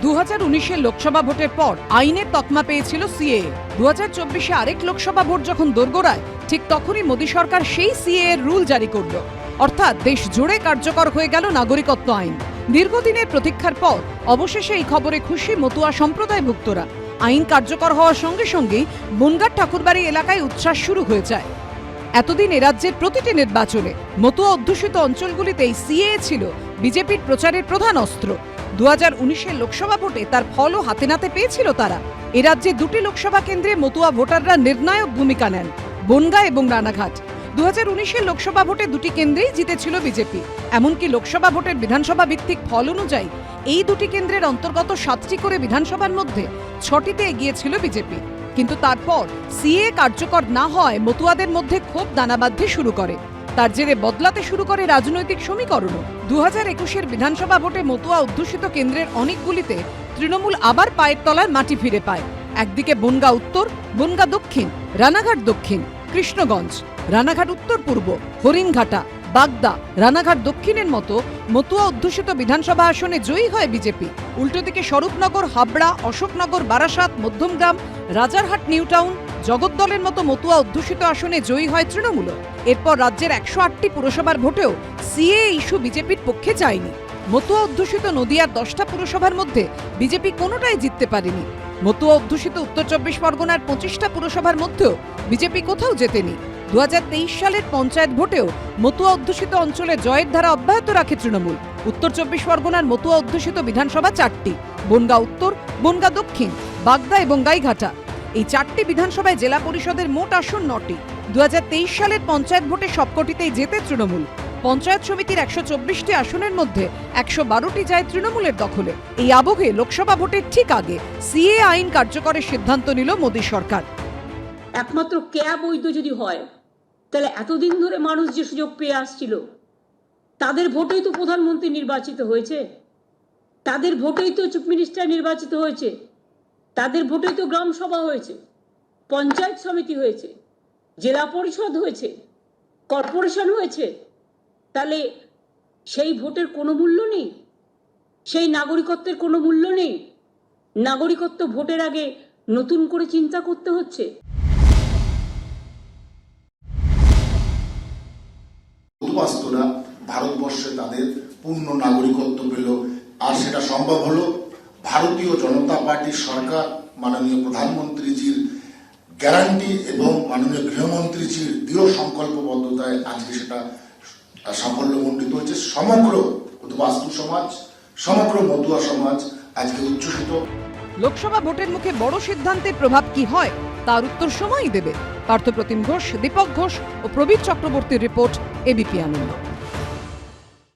দু হাজার লোকসভা ভোটের পর আইনের তকমা পেয়েছিল সিএ দু হাজার চব্বিশে আরেক লোকসভা ভোট যখন দোরগোড়ায়, ঠিক তখনই মোদী সরকার সেই সিএ এর রুল জারি করল। অর্থাৎ দেশ জুড়ে কার্যকর হয়ে গেল নাগরিকত্ব আইন। দীর্ঘদিনের প্রতীক্ষার পর অবশেষে এই খবরে খুশি মতুয়া সম্প্রদায়ভুক্তরা। আইন কার্যকর হওয়ার সঙ্গে সঙ্গেই বনগাঁ ঠাকুরবাড়ি এলাকায় উচ্ছ্বাস শুরু হয়ে যায়। এতদিন এ রাজ্যের প্রতিটি নির্বাচনে মতুয়া অধ্যুষিত অঞ্চলগুলিতেই সিএ ছিল বিজেপির প্রচারের প্রধান অস্ত্র। দু হাজার উনিশের লোকসভা ভোটে তার ফলও হাতে নাতে পেয়েছিল তারা। এ রাজ্যে দুটি লোকসভা কেন্দ্রে মতুয়া ভোটাররা নির্ণায়ক ভূমিকা নেন, বনগাঁ এবং রানাঘাট। দু হাজার উনিশের লোকসভা ভোটে দুটি কেন্দ্রেই জিতেছিল বিজেপি। এমনকি লোকসভা ভোটের বিধানসভা ভিত্তিক ফল অনুযায়ী, এই দুটি কেন্দ্রের অন্তর্গত সাতটি করে বিধানসভার মধ্যে ছটিতে এগিয়েছিল বিজেপি। কিন্তু তারপর সিএ কার্যকর না হয় মতুয়াদের মধ্যে ক্ষোভ দানা শুরু করে। তার জেরে বদলাতে শুরু করে রাজনৈতিক সমীকরণও। দু হাজার একুশের বিধানসভা ভোটে মতুয়া অধ্যুষিত কেন্দ্রের অনেকগুলিতে তৃণমূল আবার পায়ের তলায় মাটি ফিরে পায়। একদিকে বনগা উত্তর, বনগা দক্ষিণ, রানাঘাট দক্ষিণ, কৃষ্ণগঞ্জ, রানাঘাট উত্তর পূর্ব, হরিণঘাটা, বাগদা, রানাঘাট দক্ষিণের মতো মতুয়া অধ্যুষিত বিধানসভা আসনে জয়ী হয় বিজেপি। উল্টো দিকে স্বরূপনগর, হাবড়া, অশোকনগর, বারাসাত, মধ্যমগ্রাম, রাজারহাট নিউ টাউন জগদ্দলের মতো মতুয়া অধ্যুষিত আসনে জয়ী হয় তৃণমূল। এরপর রাজ্যের একশো আটটি পুরসভার ভোটেও সিএ ইস্যু বিজেপির পক্ষে যায়নি। মতুয়া অধ্যুষিত নদিয়ার দশটা পুরসভার মধ্যে বিজেপি কোনোটাই জিততে পারেনি। মতুয়া অধ্যুষিত উত্তর চব্বিশ পরগনার পঁচিশটা পুরসভার মধ্যেও বিজেপি কোথাও জেতেনি। দু হাজার তেইশ সালের পঞ্চায়েত ভোটেও মতুয়া অধ্যুষিত অঞ্চলে জয়ের ধারা অব্যাহত রাখে তৃণমূল। উত্তর চব্বিশ পরগনার মতুয়া অধ্যুষিত বিধানসভা চারটি। বনগা উত্তর, বনগা দক্ষিণ, বাগদা এবং গাইঘাটা। এই চারটি বিধানসভায় জেলা পরিষদের মোট আসন নটি। দু সালের পঞ্চায়েত ভোটে সবকটিতেই জেতে তৃণমূল। পঞ্চায়েত সমিতির একশো চব্বিশটি আসনের মধ্যে একশো বারোটি যায় তৃণমূলের দখলে। এই আবহে লোকসভা ভোটের ঠিক আগে সিএ আইন কার্যকরের সিদ্ধান্ত নিল মোদী সরকার। একমাত্র ক্যাব বৈধ যদি হয়, তাহলে এতদিন ধরে মানুষ যে সুযোগ পেয়ে আসছিল, তাদের ভোটেই তো প্রধানমন্ত্রী নির্বাচিত হয়েছে। তাদের ভোটেই তো চিফ মিনিস্টার নির্বাচিত হয়েছে। তাদের ভোটে তো গ্রাম সভা হয়েছে, পঞ্চায়েত সমিতি হয়েছে, জেলা পরিষদ হয়েছে, কর্পোরেশন হয়েছে, তাহলে সেই ভোটের কোনো মূল্য নেই? সেই নাগরিকত্বের কোনো মূল্য নেই? নাগরিকত্ব ভোটের আগে নতুন করে চিন্তা করতে হচ্ছে? ভারতবর্ষে তাদের পূর্ণ নাগরিকত্ব পেল, আর সেটা সম্ভব হলো ভারতীয় জনতা পার্টির সরকার, মাননীয় প্রধানমন্ত্রীজির গ্যারান্টি এবং মাননীয় গৃহমন্ত্রীজির দৃঢ় সংকল্পবদ্ধতায় আজকে সেটা সাফল্যমণ্ডিত হয়েছে সমগ্র উদ্বাস্তু সমাজ, সমগ্র মতুয়া সমাজ আজকে উচ্ছ্বসিত। লোকসভা ভোটের মুখে বড় সিদ্ধান্তের প্রভাব কি হয়, তার উত্তর সময়ই দেবে। পার্থপ্রতিম ঘোষ, দীপক ঘোষ ও প্রবীর চক্রবর্তীর রিপোর্ট এবিপি আনন্দ।